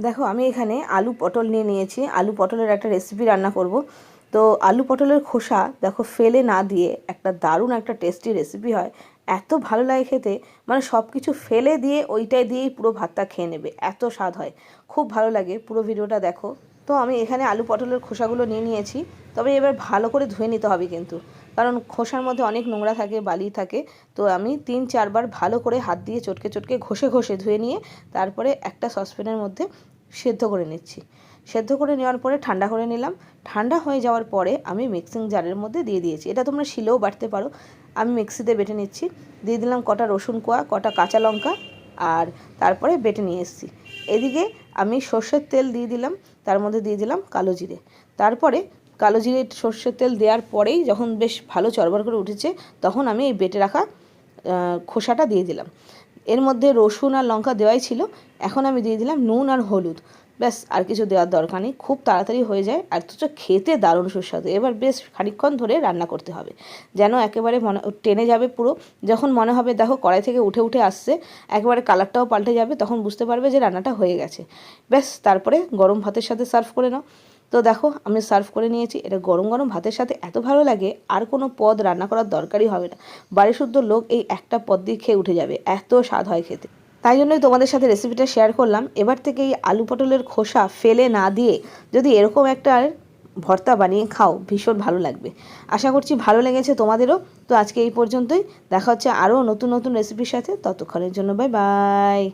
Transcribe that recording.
দেখো, আমি এখানে আলু পটল নিয়ে নিয়েছি। আলু পটলের একটা রেসিপি রান্না করব। তো আলু পটলের খোসা দেখো, ফেলে না দিয়ে একটা দারুণ একটা টেস্টি রেসিপি হয়। এত ভালো লাগে খেতে। মানে সব কিছু ফেলে দিয়ে ওইটাই দিয়েই পুরো ভাতটা খেয়ে নেবে। এত স্বাদ হয়। খুব ভালো লাগে পুরো ভিডিওটা দেখো। তো আমি এখানে আলু পটলের খোসাগুলো নিয়ে নিয়েছি। তবে এবার ভালো করে ধুয়ে নিতে হবে কিন্তু। কারণ খোসার মধ্যে অনেক নোংরা থাকে, বালি থাকে। তো আমি তিন, চারবার ভালো করে হাত দিয়ে চটকে চটকে ঘষে ঘষে ধুয়ে নিয়ে তারপরে একটা সসপ্যানের মধ্যে সেদ্ধ করে নিচ্ছি। সেদ্ধ করে নেওয়ার পরে ঠান্ডা করে নিলাম। ঠান্ডা হয়ে যাওয়ার পরে আমি মিক্সিং জারের মধ্যে দিয়ে দিয়েছি। এটা তোমরা শিলেও বাটতে পারো। আমি মিক্সিতে বেটে নিচ্ছি। দিয়ে দিলাম কটা রসুন কোয়া, কটা কাঁচা লঙ্কা আর তারপরে বেটে নিয়ে এসেছি। এদিকে আমি সর্ষের তেল দিয়ে দিলাম, তার মধ্যে দিয়ে দিলাম কালো জিরে। তারপরে কালো জিরে সর্ষের তেল দেওয়ার পরেই যখন বেশ ভালো চরবর করে উঠেছে, তখন আমি এই বেটে রাখা খোসাটা দিয়ে দিলাম। এর মধ্যে রসুন আর লঙ্কা দেওয়াই ছিল। এখন আমি দিয়ে দিলাম নুন আর হলুদ। ব্যাস, আর কিছু দেওয়ার দরকার নেই। খুব তাড়াতাড়ি হয়ে যায় আর তো খেতে দারুণ সুস্বাদু। এবার বেশ খানিকক্ষণ ধরে রান্না করতে হবে। যেন একেবারে মনে, টেনে যাবে পুরো। যখন মনে হবে, দেখো, কড়াই থেকে উঠে উঠে আসছে, একেবারে কালারটাও পাল্টে যাবে, তখন বুঝতে পারবে যে রান্নাটা হয়ে গেছে। ব্যাস, তারপরে গরম ভাতের সাথে সার্ভ করে নাও। তো দেখো, আমি সার্ভ করে নিয়েছি। এটা গরম গরম ভাতের সাথে এত ভালো লাগে, আর কোনো পদ রান্না করার দরকারই হবে না। বাড়ি শুদ্ধ লোক এই একটা পদ দিয়ে খেয়ে উঠে যাবে, এত স্বাদ হয় খেতে। তাই জন্যই তোমাদের সাথে রেসিপিটা শেয়ার করলাম। এবার থেকে এই আলু পটলের খোসা ফেলে না দিয়ে যদি এরকম একটা ভর্তা বানিয়ে খাও, ভীষণ ভালো লাগবে। আশা করছি ভালো লেগেছে তোমাদেরও। তো আজকে এই পর্যন্তই। দেখা হচ্ছে আরও নতুন নতুন রেসিপির সাথে। ততক্ষণের জন্য বাই বাই